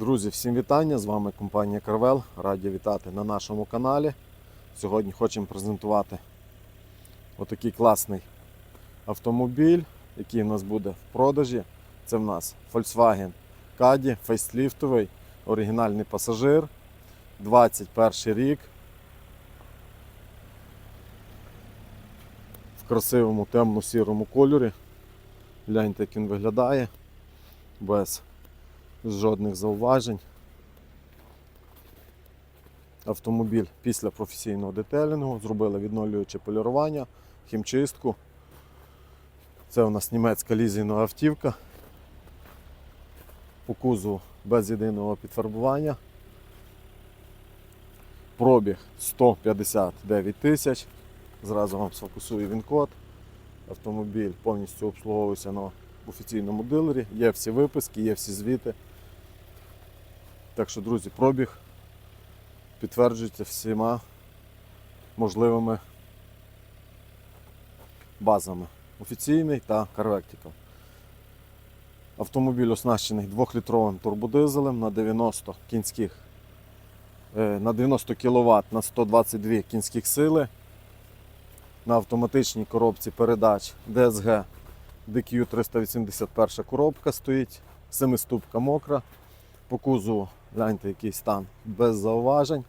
Друзі, всім вітання! З вами компанія Карвел. Раді вітати на нашому каналі. Сьогодні хочемо презентувати отакий класний автомобіль, який в нас буде в продажі. Це в нас Volkswagen Caddy, фейсліфтовий, оригінальний пасажир, 21 рік. В красивому темно-сірому кольорі. Гляньте, як він виглядає. Без жодних зауважень. Автомобіль після професійного детелінгу зробили відновлююче полірування, хімчистку. Це у нас німецька лізійна автівка. По кузову без єдиного підфарбування. Пробіг 159 тисяч. Зразу вам сфокусую він код. Автомобіль повністю обслуговується на офіційному дилері. Є всі виписки, є всі звіти. Так що, друзі, пробіг підтверджується всіма можливими базами. Офіційний та Carvectical. Автомобіль оснащений 2-літровим турбодизелем на 90 кінських е, на 90 кВт на 122 кінських сили. На автоматичній коробці передач DSG DQ 381 коробка стоїть, семиступка мокра. По кузову гляньте який стан без зауважень.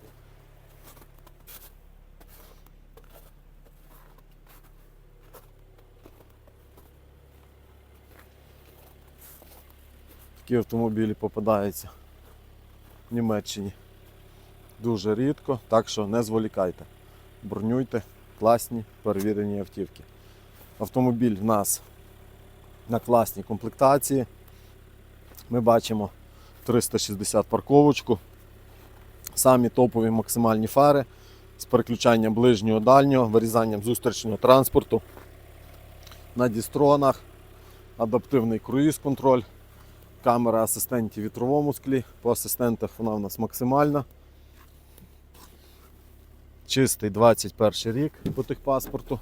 Такі автомобілі попадаються в Німеччині дуже рідко, так що не зволікайте. Бронюйте класні перевірені автівки. Автомобіль в нас на класній комплектації. Ми бачимо 360 парковочку. Самі топові максимальні фари з переключанням ближнього дальнього, вирізанням зустрічного транспорту. На дістронах, адаптивний круїз-контроль, камера асистентів в вітровому склі. По асистентах вона у нас максимальна. Чистий 21 рік по техпаспорту.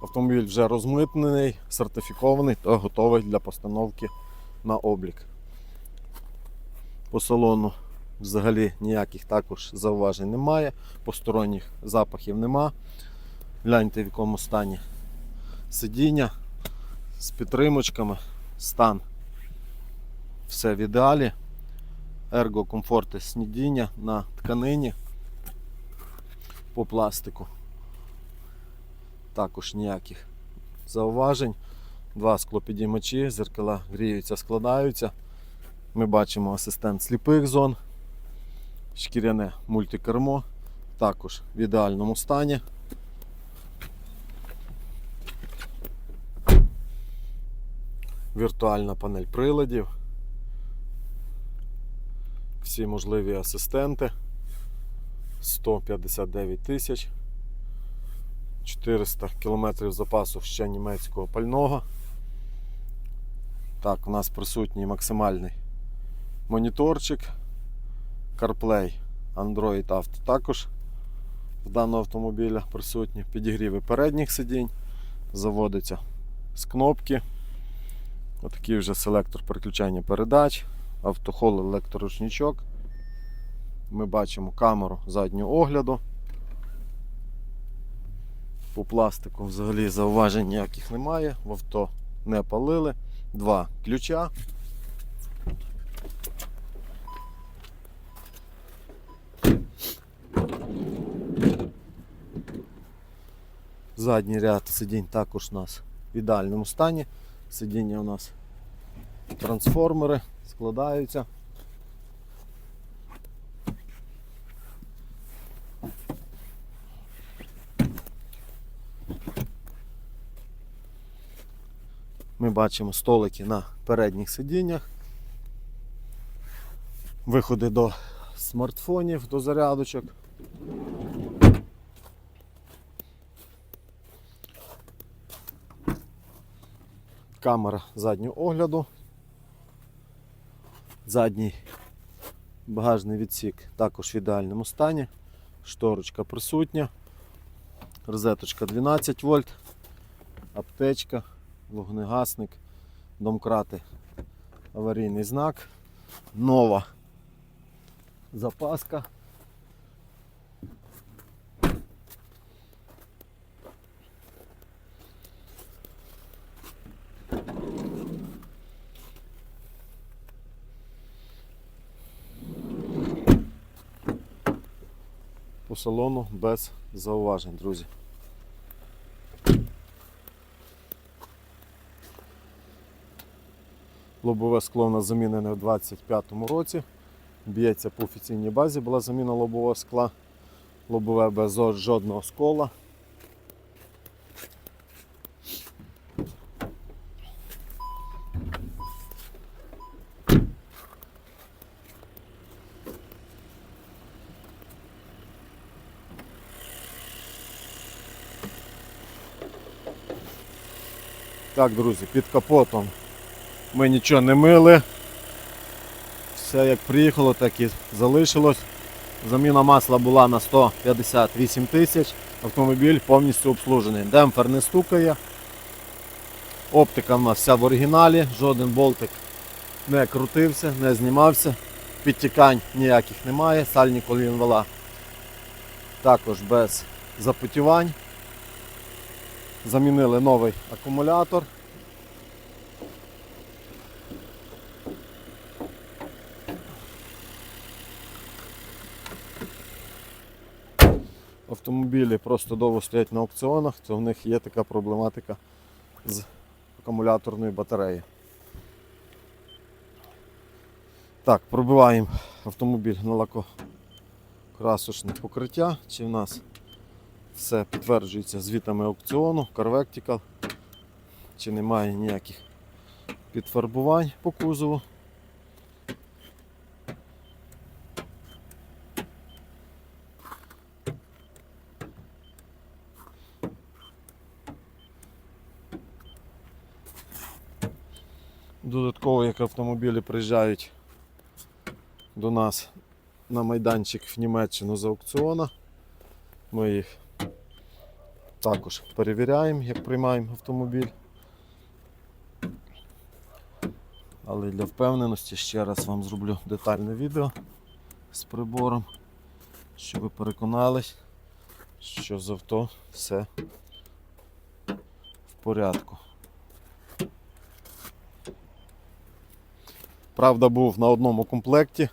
Автомобіль вже розмитнений, сертифікований та готовий для постановки на облік. По салону взагалі ніяких також зауважень немає, посторонніх запахів нема. Гляньте в якому стані сидіння з підтримочками, стан все в ідеалі. Ерго комфорти снідіння на тканині по пластику. Також ніяких зауважень. Два склопідіймачі, зеркала гріються, складаються. Ми бачимо асистент сліпих зон, шкіряне мультикермо, також в ідеальному стані. Віртуальна панель приладів. Всі можливі асистенти. 159 тисяч. 400 км запасу ще німецького пального. Так, у нас присутній максимальний моніторчик. CarPlay, Android Auto також в даного автомобіля присутні. Підігріви передніх сидінь. Заводиться з кнопки. Отакий вже селектор переключання передач, автохол електроручничок. Ми бачимо камеру заднього огляду. По пластику взагалі зауважень ніяких немає, в авто не палили. Два ключа. Задній ряд сидінь також у нас в ідеальному стані. Сидіння у нас трансформери складаються. Ми бачимо столики на передніх сидіннях. Виходи до смартфонів, до зарядочок. Камера заднього огляду. Задній багажний відсік також в ідеальному стані. Шторочка присутня. Розеточка 12 вольт, аптечка вогнегасник, домкрати, аварійний знак, нова запаска. Салону без зауважень, друзі. Лобове скло у нас замінене в 25-му році. Б'ється по офіційній базі, була заміна лобового скла. Лобове без жодного скола. Так, друзі, під капотом ми нічого не мили. Все як приїхало, так і залишилось. Заміна масла була на 158 тисяч. Автомобіль повністю обслужений. Демпфер не стукає. Оптика в нас вся в оригіналі, жоден болтик не крутився, не знімався. Підтікань ніяких немає, сальні колінвала також без запотівань. Замінили новий акумулятор. Автомобілі просто довго стоять на аукціонах, то в них є така проблематика з акумуляторної батареї. Так, пробиваємо автомобіль на лакокрасочне покриття. Чи в нас все підтверджується звітами аукціону, Carvectical, чи немає ніяких підфарбувань по кузову. Додатково, як автомобілі приїжджають до нас на майданчик в Німеччину з аукціона, ми їх також перевіряємо, як приймаємо автомобіль. Але для впевненості ще раз вам зроблю детальне відео з прибором, щоб ви переконались, що з авто все в порядку. Правда, був на одному комплекті.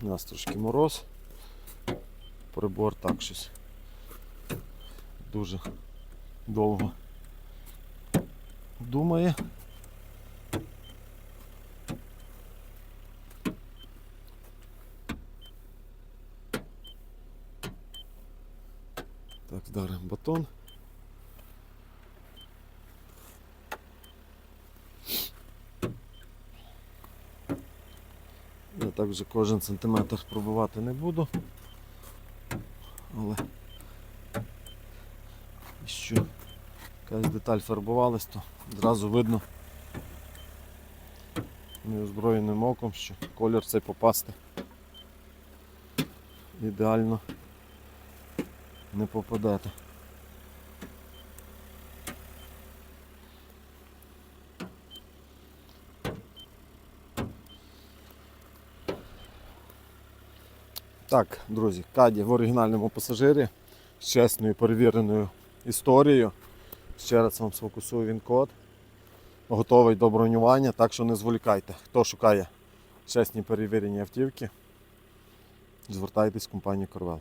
У нас трошки мороз. Прибор так щось дуже довго думає. Так, вдаримо батон. Так вже кожен сантиметр пробивати не буду. Але що якась деталь фарбувалась, то зразу видно неозброєним оком, що колір цей попасти ідеально не попадете. Так, друзі, Каді в оригінальному пасажирі з чесною перевіреною історією. Ще раз вам сфокусую він код. Готовий до бронювання, так що не зволікайте. Хто шукає чесні перевірені автівки, звертайтесь в компанію Корвел.